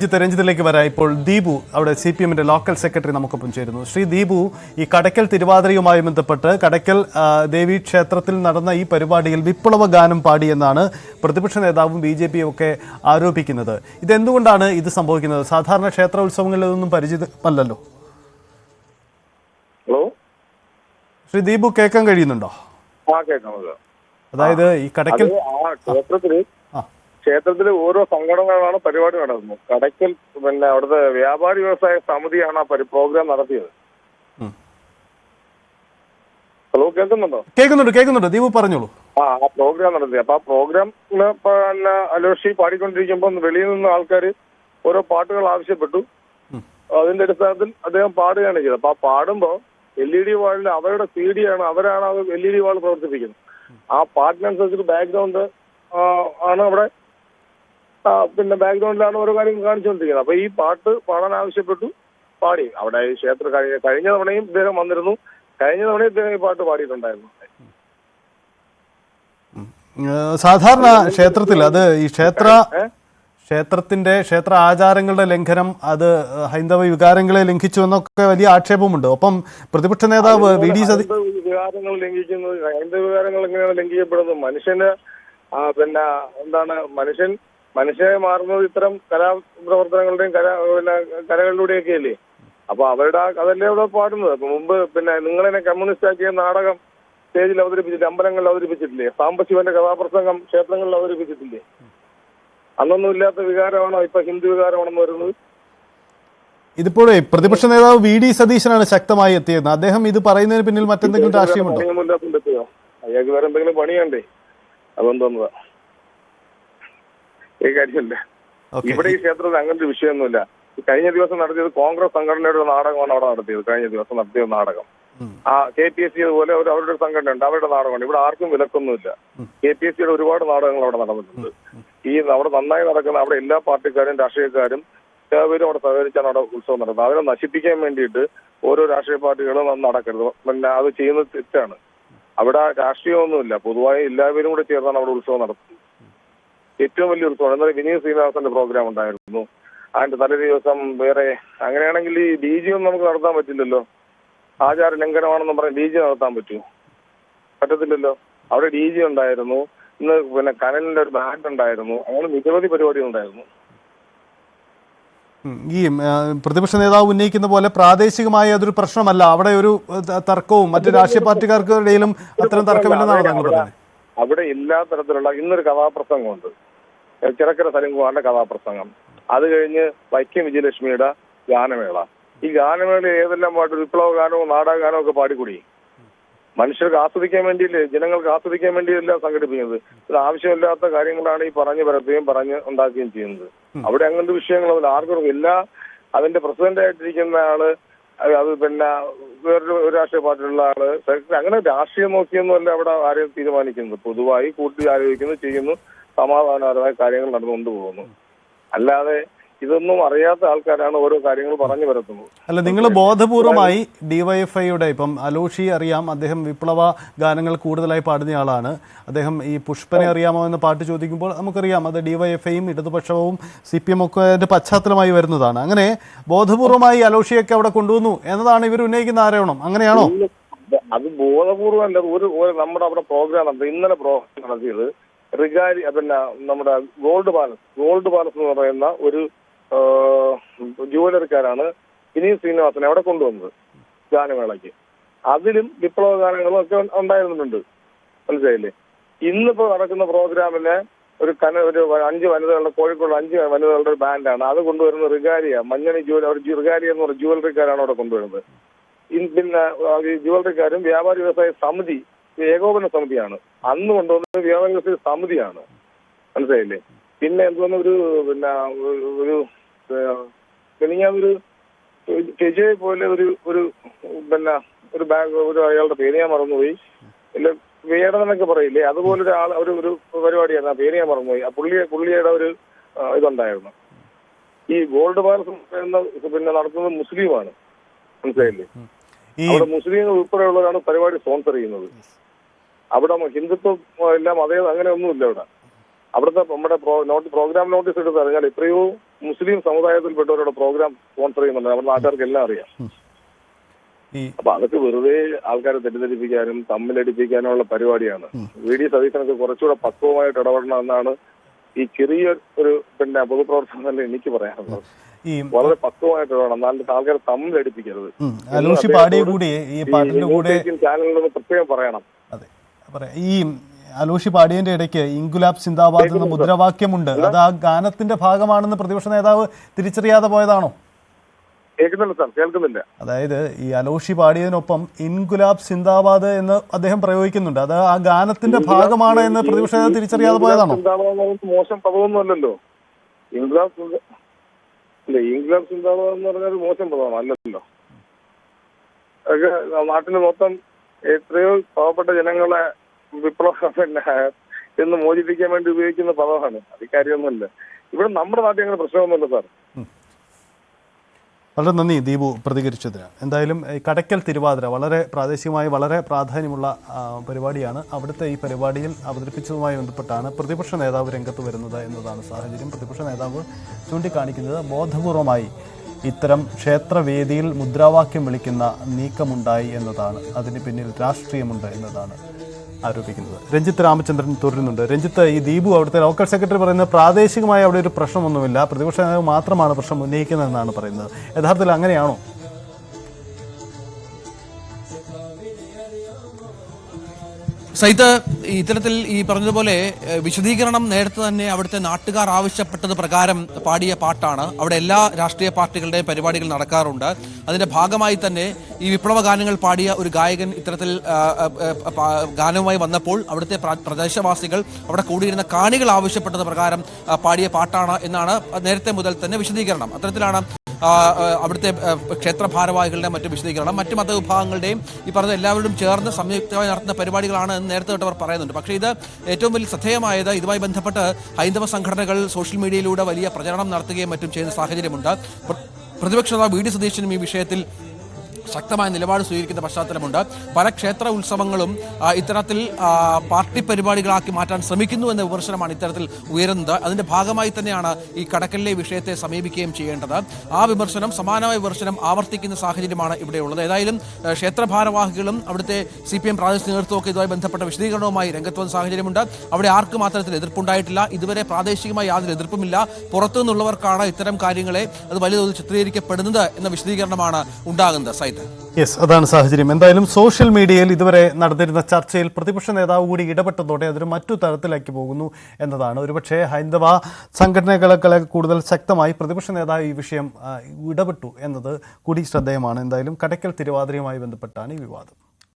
രഞ്ജിത്ത് രഞ്ജിത്തിലേക്ക് വരാം. ഇപ്പോൾ ദീപു അവിടെ സി പി എമ്മിന്റെ ലോക്കൽ സെക്രട്ടറി നമുക്കൊപ്പം ചേരുന്നു. ശ്രീ ദീപു ഈ കടക്കൽ തിരുവാതിരയുമായി ബന്ധപ്പെട്ട് കടയ്ക്കൽ ദേവി ക്ഷേത്രത്തിൽ നടന്ന ഈ പരിപാടിയിൽ വിപ്ലവ ഗാനം പാടിയെന്നാണ് പ്രതിപക്ഷ നേതാവും ബി ജെ പിയും ഒക്കെ ആരോപിക്കുന്നത്. ഇതെന്തുകൊണ്ടാണ് ഇത് സംഭവിക്കുന്നത്? സാധാരണ ക്ഷേത്ര ഉത്സവങ്ങളിൽ ഇതൊന്നും പരിചിതമല്ലല്ലോ. ഹലോ? ശ്രീ ദീപു കേൾക്കാൻ കഴിയുന്നുണ്ടോ? അതായത് ഈ കടക്കൽ ക്ഷേത്രത്തിൽ ആ ക്ഷേത്രത്തിൽ ഓരോ സംഘടനകളാണ് പരിപാടി നടത്തുന്നത്. കടയ്ക്കൽ പിന്നെ അവിടുത്തെ വ്യാപാരി വ്യവസായ സമിതിയാണ് ആ പ്രോഗ്രാം നടത്തിയത്. ഹലോ കേൾക്കുന്നുണ്ടോ? കേൾക്കുന്നുണ്ട് കേൾക്കുന്നുണ്ട്. ദീപു പറഞ്ഞോളൂ. ആ ആ പ്രോഗ്രാം നടത്തി അപ്പൊ ആ പ്രോഗ്രാം പിന്നെ അലോഷി പാടിക്കൊണ്ടിരിക്കുമ്പോൾ വെളിയിൽ നിന്ന് ആൾക്കാർ ഓരോ പാട്ടുകൾ ആവശ്യപ്പെട്ടു. അതിന്റെ അടിസ്ഥാനത്തിൽ അദ്ദേഹം പാടുകയാണ് ചെയ്തത്. അപ്പൊ ആ പാടുമ്പോ എൽ ഇ ഡി വാളിൽ അവരുടെ സി ഡി ആണ് അവരാണ് അത് എൽ ഇ ഡി വാൾ പ്രവർത്തിപ്പിക്കുന്നത്. ആ പാട്ടിനനുസരിച്ച് ബാക്ക്ഗ്രൗണ്ട് ആണ് അവിടെ പിന്നെ ബാക്ക്ഗ്രൗണ്ടിലാണ് ഓരോ കാര്യങ്ങൾ കാണിച്ചുകൊണ്ടിരിക്കുന്നത്. അപ്പൊ ഈ പാട്ട് പാടാൻ ആവശ്യപ്പെട്ടു പാടി. അവിടെ ഈ ക്ഷേത്ര കഴിഞ്ഞ കഴിഞ്ഞ തവണയും ഇദ്ദേഹം വന്നിരുന്നു. കഴിഞ്ഞ തവണയും ഇദ്ദേഹം ഈ പാട്ട് പാടിയിട്ടുണ്ടായിരുന്നു. സാധാരണ ക്ഷേത്രത്തിൽ അത് ഈ ക്ഷേത്ര ക്ഷേത്രത്തിന്റെ ക്ഷേത്ര ആചാരങ്ങളുടെ ലംഘനം അത് ഹൈന്ദവ വികാരങ്ങളെ ലംഘിച്ചു എന്നൊക്കെ വലിയ ആക്ഷേപമുണ്ട്. ഒപ്പം പ്രതിപക്ഷ നേതാവ് വി ഡി സതി വികാരങ്ങൾ ലംഘിക്കുന്നത് ഹൈന്ദവ വികാരങ്ങൾ എങ്ങനെയാണ് ലംഘിക്കപ്പെടുന്നത്? മനുഷ്യന് പിന്നെ എന്താണ് മനുഷ്യൻ മനുഷ്യനെ മാറുന്നത് ഇത്തരം കലാപ്രവർത്തനങ്ങളുടെയും കല പിന്നെ കലകളിലൂടെയൊക്കെ അല്ലേ? അപ്പൊ അവരുടെ ആ- അതല്ലേ അവിടെ പാടുന്നത്? അപ്പൊ മുമ്പ് പിന്നെ നിങ്ങളെന്നെ കമ്മ്യൂണിസ്റ്റ് ആക്കിയ നാടകം സ്റ്റേജിൽ അവതരിപ്പിച്ചിട്ട് അമ്പലങ്ങളിൽ അവതരിപ്പിച്ചിട്ടില്ലേ? സാമ്പശിവന്റെ കഥാപ്രസംഗം ക്ഷേത്രങ്ങളിൽ അവതരിപ്പിച്ചിട്ടില്ലേ? അന്നൊന്നും ഇല്ലാത്ത വികാരമാണോ ഇപ്പൊ ഹിന്ദു വികാരമാണെന്ന് വരുന്നത് ഇതിപ്പോഴേ പ്രതിപക്ഷ നേതാവ് വി ഡി സതീശനാണ് ശക്തമായി എത്തിയത്. അദ്ദേഹം ഇത് പറയുന്നതിന് പിന്നിൽ മറ്റെന്തെങ്കിലും രാഷ്ട്രീയമുണ്ടോ? അയാൾക്ക് വേറെ എന്തെങ്കിലും പണിയണ്ടേ? അതെന്തോന്നതാ? ഈ കാര്യമില്ല. ഇവിടെ ഈ ക്ഷേത്രത്തിൽ അങ്ങനത്തെ വിഷയമൊന്നുമില്ല. കഴിഞ്ഞ ദിവസം നടത്തിയത് കോൺഗ്രസ് സംഘടനയുടെ ഒരു നാടകമാണ് അവിടെ നടത്തിയത്. കഴിഞ്ഞ ദിവസം നടത്തിയ നാടകം. ആ കെ പി എസ് സി അതുപോലെ ഒരു അവരുടെ സംഘടന ഉണ്ട് അവരുടെ നാടകമാണ്. ഇവിടെ ആർക്കും വിലക്കൊന്നുമില്ല. കെ പി എസ് സിയുടെ ഒരുപാട് നാടകങ്ങൾ അവിടെ നടന്നിട്ടുണ്ട്. ഈ അവിടെ നന്നായി നടക്കുന്ന അവിടെ എല്ലാ പാർട്ടിക്കാരും രാഷ്ട്രീയക്കാരും എല്ലാവരും അവിടെ സഹകരിച്ചാണ് അവിടെ ഉത്സവം നടത്തുന്നത് അവരെ നശിപ്പിക്കാൻ വേണ്ടിയിട്ട് ഓരോ രാഷ്ട്രീയ പാർട്ടികളും നടക്കരുത്. പിന്നെ അത് ചെയ്യുന്നത് തെറ്റാണ്. അവിടെ രാഷ്ട്രീയമൊന്നുമില്ല. പൊതുവായി എല്ലാവരും കൂടെ ചേർന്നാണ് അവിടെ ഉത്സവം നടത്തുന്നത്. ഏറ്റവും വലിയൊരു ഉത്സവം എന്നാൽ വിനീത് ശ്രീനിവാസന്റെ പ്രോഗ്രാം ഉണ്ടായിരുന്നു. അതിന്റെ തലേ ദിവസം വേറെ അങ്ങനെയാണെങ്കിൽ ഈ ഡി ജി ഒന്നും നമുക്ക് നടത്താൻ പറ്റില്ലല്ലോ. ആചാര ലംഘനമാണെന്ന് പറഞ്ഞ് ഡി ജി നടത്താൻ പറ്റൂ. പറ്റത്തില്ലല്ലോ. അവിടെ ഡി ജി ഉണ്ടായിരുന്നു. ഇന്ന് പിന്നെ കനലിന്റെ ഒരു ബാൻഡ് ഉണ്ടായിരുന്നു. അങ്ങനെ നിരവധി പരിപാടികൾ ഉണ്ടായിരുന്നു. ഈ പ്രതിപക്ഷ നേതാവ് ഉന്നയിക്കുന്ന പോലെ പ്രാദേശികമായ അതൊരു പ്രശ്നമല്ല. അവിടെ ഒരു തർക്കവും മറ്റു രാഷ്ട്രീയ പാർട്ടിക്കാർക്കിടയിലും അത്തരം തർക്കമില്ലെന്നാണ് താങ്കൾ അവിടെ- പറയുന്നത്. അവിടെ എല്ലാ തരത്തിലുള്ള ഇന്നൊരു കഥാപ്രസംഗമുണ്ട്. ചിറക്കര സലിംകുമാറിന്റെ കഥാപ്രസംഗം. അത് കഴിഞ്ഞ് വൈക്കം വിജയലക്ഷ്മിയുടെ ഗാനമേള. ഈ ഗാനമേള ഏതെല്ലാം പാട്ട്? വിപ്ലവ ഗാനവും നാടക ഗാനവും ഒക്കെ പാടിക്കൂടി. മനുഷ്യർക്ക് ആസ്വദിക്കാൻ വേണ്ടിയില്ലേ? ജനങ്ങൾക്ക് ആസ്വദിക്കാൻ വേണ്ടിയല്ല സംഘടിപ്പിക്കുന്നത്? ഇത് ആവശ്യമില്ലാത്ത കാര്യങ്ങളാണ് ഈ പറഞ്ഞു പരത്തുകയും പറഞ്ഞ് ഉണ്ടാക്കുകയും ചെയ്യുന്നത്. അവിടെ അങ്ങനത്തെ വിഷയങ്ങളൊന്നും ആർക്കും എല്ലാ അതിന്റെ പ്രസിഡന്റ് ആയിട്ടിരിക്കുന്ന ആൾ അത് പിന്നെ വേറൊരു ഒരു രാഷ്ട്രീയ പാർട്ടിയുള്ള ആൾ സെക്രട്ടറി അങ്ങനെ രാഷ്ട്രീയം നോക്കിയൊന്നുമല്ല അവിടെ ആരെയും തീരുമാനിക്കുന്നത്. പൊതുവായി കൂട്ടി ആലോചിക്കുന്നു ചെയ്യുന്നു. സമാധാനപരമായ കാര്യങ്ങൾ നടന്നുകൊണ്ട് പോകുന്നു. അല്ലാതെ ഇതൊന്നും അറിയാത്ത ആൾക്കാരാണ് ഓരോ കാര്യങ്ങൾ പറഞ്ഞു വരുത്തുന്നത് അല്ല നിങ്ങൾ ബോധപൂർവമായി ഡിവൈഎഫ്ഐയുടെ ഇപ്പം അലോഷി അറിയാം അദ്ദേഹം വിപ്ലവ ഗാനങ്ങൾ കൂടുതലായി പാടുന്നയാളാണ് അദ്ദേഹം ഈ പുഷ്പനെ അറിയാമോ എന്ന് പാട്ട് ചോദിക്കുമ്പോൾ നമുക്കറിയാം അത് ഡിവൈഎഫ്ഐയും ഇടതുപക്ഷവും സി പി എം ഒക്കെ അതിന്റെ പശ്ചാത്തലമായി വരുന്നതാണ്. അങ്ങനെ ബോധപൂർവമായി അലോഷിയൊക്കെ അവിടെ കൊണ്ടുവന്നു എന്നതാണ് ഇവർ ഉന്നയിക്കുന്ന ആരോപണം. അങ്ങനെയാണോ? അത് ബോധപൂർവം അല്ല ഒരു ഒരു നമ്മുടെ അവിടെ പ്രോഗ്രാം നടത്തി ഇന്നലെ പ്രോഗ്രാം നടത്തിയത് റിഗാരി പിന്നെ നമ്മുടെ ഗോൾഡ് പാലസ് ഗോൾഡ് പാലസ് എന്ന് പറയുന്ന ഒരു ജുവലറിക്കാരാണ് വിനീത് ശ്രീനിവാസനെ അവിടെ കൊണ്ടുവന്നത് ഗാനമേളയ്ക്ക്. അതിലും വിപ്ലവ ഗാനങ്ങളും ഒക്കെ ഉണ്ടായിരുന്നുണ്ട്. മനസ്സിലായില്ലേ? ഇന്നിപ്പോ നടക്കുന്ന പ്രോഗ്രാമിന് ഒരു കന ഒരു അഞ്ച് വനിതകളുടെ കോഴിക്കോട് അഞ്ച് വനിതകളുടെ ഒരു ബാൻഡാണ്. അത് കൊണ്ടുവരുന്ന റിഗാരിയ. മഞ്ഞണി ജുവൽ അവർ റിഗാരിയ എന്ന് പറഞ്ഞ ജുവലറിക്കാരാണ് അവിടെ കൊണ്ടുവരുന്നത്. പിന്നെ ജുവലറിക്കാരും വ്യാപാരി വ്യവസായ സമിതി ഏകോപന സമിതിയാണ്. അന്ന് കൊണ്ടുവന്നത് വ്യാപാര വ്യവസായ സമിതിയാണ്. മനസ്സിലായില്ലേ? പിന്നെ എന്തോന്ന് ഒരു പിന്നെ ഒരു- ഒരു കെജെ പോലെ ഒരു ഒരു പിന്നെ ഒരു ബാഗ് ഒരു അയാളുടെ പേര് ഞാൻ മറന്നുപോയി. ഇല്ല വേടനെന്നൊക്കെ പറയില്ലേ? അതുപോലെ ഒരു ആൾ ഒരു ഒരു പരിപാടിയായിരുന്നു. ആ പേര് ഞാൻ മറന്നുപോയി. ആ പുള്ളിയെ പുള്ളിയുടെ ഒരു ഇതുണ്ടായിരുന്നു. ഈ ഗോൾഡ് പാലസ് എന്ന പിന്നെ നടത്തുന്നത് മുസ്ലിമാണ്. മനസ്സിലായില്ലേ? അവിടെ മുസ്ലിം ഉൾപ്പെടെയുള്ളവരാണ് പരിപാടി സ്പോൺസർ ചെയ്യുന്നത്. അവിടെ ഹിന്ദുത്വം എല്ലാം അതേ അങ്ങനെ ഒന്നുമില്ല അവിടെ. അവിടുത്തെ നമ്മുടെ നോട്ട് പ്രോഗ്രാം നോട്ടീസ് എടുത്ത് അറിഞ്ഞാൽ എത്രയോ മുസ്ലിം സമുദായത്തിൽപ്പെട്ടവരുടെ പ്രോഗ്രാം സ്പോൺസർ ചെയ്യുന്നുണ്ട്. നമ്മുടെ നാട്ടുകാർക്ക് എല്ലാം അറിയാം. അപ്പൊ അതൊക്കെ വെറുതെ ആൾക്കാരെ തെറ്റിദ്ധരിപ്പിക്കാനും തമ്മിലടിപ്പിക്കാനുള്ള പരിപാടിയാണ്. വി ഡി സതീശനൊക്കെ കുറച്ചുകൂടെ പക്വമായിട്ട് ഇടപെടണമെന്നാണ് ഈ ചെറിയ ഒരു പിന്നെ പൊതുപ്രവർത്തനം തന്നെ എനിക്ക് പറയാനുള്ളത്. വളരെ പക്വമായിട്ട് ഇടപെടണം. എന്നാലും ആൾക്കാരെ തമ്മിലടിപ്പിക്കരുത്. ചാനലിലൊന്ന് പ്രത്യേകം പറയണം. പറയാം ഈ അലോഷി പാടിയന്റെ ഇടയ്ക്ക് ഇൻകുലാബ് സിന്ദാബാദ് എന്ന മുദ്രാവാക്യമുണ്ട്. അത് ആ ഗാനത്തിന്റെ ഭാഗമാണെന്ന് പ്രതിപക്ഷ നേതാവ് തിരിച്ചറിയാതെ പോയതാണോ? കേൾക്കുന്നില്ല സാർ കേൾക്കുന്നില്ല. അതായത് ഈ അലോഷി പാടിയതിനൊപ്പം ഇൻഗുലാബ് സിന്ദാബാദ് എന്ന് അദ്ദേഹം പ്രയോഗിക്കുന്നുണ്ട്. അത് ആ ഗാനത്തിന്റെ ഭാഗമാണ് എന്ന് പ്രതിപക്ഷ നേതാവ് തിരിച്ചറിയാതെ പോയതാണോ? മോശം പദമൊന്നുമല്ലല്ലോ. ഇല്ല ഇംഗ്ലാബ് സിന്ദാബാദ് എന്ന് പറഞ്ഞാൽ മോശം പദമാണ് അല്ലല്ലോ. നാട്ടിൽ മൊത്തം എത്രയോ പാവപ്പെട്ട ജനങ്ങളെ വിപ്ലവം പിന്നെ എന്ന് മോചിപ്പിക്കാൻ വേണ്ടി ഉപയോഗിക്കുന്ന പദമാണ്. അത് കാര്യമൊന്നുമില്ല. ഇവിടെ നമ്മുടെ നാട്ടിൽ അങ്ങനെ പ്രശ്നമൊന്നുമില്ല സാർ. വളരെ നന്ദി ദീപു പ്രതികരിച്ചതിന്. എന്തായാലും ഈ കടയ്ക്കൽ തിരുവാതിര വളരെ പ്രാദേശികമായി വളരെ പ്രാധാന്യമുള്ള പരിപാടിയാണ്. അവിടുത്തെ ഈ പരിപാടിയിൽ അവതരിപ്പിച്ചതുമായി ബന്ധപ്പെട്ടാണ് പ്രതിപക്ഷ നേതാവ് രംഗത്ത് വരുന്നത് എന്നതാണ് സാഹചര്യം. പ്രതിപക്ഷ നേതാവ് ചൂണ്ടിക്കാണിക്കുന്നത് ബോധപൂർവമായി ഇത്തരം ക്ഷേത്രവേദിയിൽ മുദ്രാവാക്യം വിളിക്കുന്ന നീക്കമുണ്ടായി എന്നതാണ്. അതിന് പിന്നിൽ രാഷ്ട്രീയമുണ്ട് എന്നതാണ് ആരോപിക്കുന്നത്. രഞ്ജിത്ത് രാമചന്ദ്രൻ തുടരുന്നുണ്ട്. രഞ്ജിത്ത് ഈ ദീപു അവിടുത്തെ ലോക്കൽ സെക്രട്ടറി പറയുന്നത് പ്രാദേശികമായി അവിടെ ഒരു പ്രശ്നമൊന്നുമില്ല. പ്രതിപക്ഷ നേതാവ് മാത്രമാണ് പ്രശ്നം ഉന്നയിക്കുന്നതെന്നാണ് പറയുന്നത്. യഥാർത്ഥത്തിൽ അങ്ങനെയാണോ? സൈത്ത് ഇത്തരത്തിൽ ഈ പറഞ്ഞതുപോലെ വിശദീകരണം നേരത്തെ തന്നെ അവിടുത്തെ നാട്ടുകാർ ആവശ്യപ്പെട്ടത് പ്രകാരം പാടിയ പാട്ടാണ്. അവിടെ എല്ലാ രാഷ്ട്രീയ പാർട്ടികളുടെയും പരിപാടികൾ നടക്കാറുണ്ട്. അതിന്റെ ഭാഗമായി തന്നെ ഈ വിപ്ലവ ഗാനങ്ങൾ പാടിയ ഒരു ഗായകൻ ഇത്തരത്തിൽ ഗാനവുമായി വന്നപ്പോൾ അവിടുത്തെ പ്രദേശവാസികൾ അവിടെ കൂടിയിരുന്ന കാണികൾ ആവശ്യപ്പെട്ടത് പ്രകാരം പാടിയ പാട്ടാണ് എന്നാണ് നേരത്തെ മുതൽ തന്നെ വിശദീകരണം. അത്തരത്തിലാണ് അവിടുത്തെ ക്ഷേത്ര ഭാരവാഹികളുടെ മറ്റു വിശദീകരണം മറ്റ് മതവിഭാഗങ്ങളുടെയും ഈ പറഞ്ഞ എല്ലാവരും ചേർന്ന് സംയുക്തമായി നടത്തുന്ന പരിപാടികളാണ് എന്ന് നേരത്തെ തൊട്ടവർ പറയുന്നുണ്ട്. പക്ഷേ ഇത് ഏറ്റവും വലിയ ശ്രദ്ധേയമായത് ഇതുമായി ബന്ധപ്പെട്ട് ഹൈന്ദവ സംഘടനകൾ സോഷ്യൽ മീഡിയയിലൂടെ വലിയ പ്രചരണം നടത്തുകയും മറ്റും ചെയ്യുന്ന സാഹചര്യമുണ്ട്. പ്രതിപക്ഷ നേതാവ് വി ഡി സതീശനും ഈ വിഷയത്തിൽ ശക്തമായ നിലപാട് സ്വീകരിക്കുന്ന പശ്ചാത്തലമുണ്ട്. പല ക്ഷേത്ര ഉത്സവങ്ങളും ഇത്തരത്തിൽ പാർട്ടി പരിപാടികളാക്കി മാറ്റാൻ ശ്രമിക്കുന്നു എന്ന വിമർശനമാണ് ഇത്തരത്തിൽ ഉയരുന്നത്. അതിന്റെ ഭാഗമായി തന്നെയാണ് ഈ കടക്കലിലെ വിഷയത്തെ സമീപിക്കുകയും ചെയ്യേണ്ടത്. ആ വിമർശനം സമാനമായ വിമർശനം ആവർത്തിക്കുന്ന സാഹചര്യമാണ് ഇവിടെയുള്ളത് ഏതായാലും ക്ഷേത്ര ഭാരവാഹികളും അവിടുത്തെ സി പി എം പ്രാദേശിക നേതൃത്വമൊക്കെ ഇതുമായി ബന്ധപ്പെട്ട വിശദീകരണവുമായി രംഗത്ത് വന്ന സാഹചര്യമുണ്ട്. അവിടെ ആർക്കും അത്തരത്തിൽ എതിർപ്പുണ്ടായിട്ടില്ല. ഇതുവരെ പ്രാദേശികമായി യാതൊരു എതിർപ്പുമില്ല. പുറത്തു നിന്നുള്ളവർക്കാണ് ഇത്തരം കാര്യങ്ങളെ അത് വലിയ ചിത്രീകരിക്കപ്പെടുന്നത് എന്ന വിശദീകരണമാണ് ഉണ്ടാകുന്നത്. സൈത്ത് യെസ് അതാണ് സാഹചര്യം. എന്തായാലും സോഷ്യൽ മീഡിയയിൽ ഇതുവരെ നടന്നിരുന്ന ചർച്ചയിൽ പ്രതിപക്ഷ നേതാവ് കൂടി ഇടപെട്ടതോടെ അതൊരു മറ്റു തരത്തിലേക്ക് പോകുന്നു എന്നതാണ്. ഒരുപക്ഷെ ഹൈന്ദവ സംഘടനകളെ കൂടുതൽ ശക്തമായി പ്രതിപക്ഷ നേതാവ് ഈ വിഷയം ഇടപെട്ടു എന്നത് കൂടി ശ്രദ്ധേയമാണ്. എന്തായാലും കടയ്ക്കൽ തിരുവാതിരയുമായി ബന്ധപ്പെട്ടാണ് ഈ വിവാദം.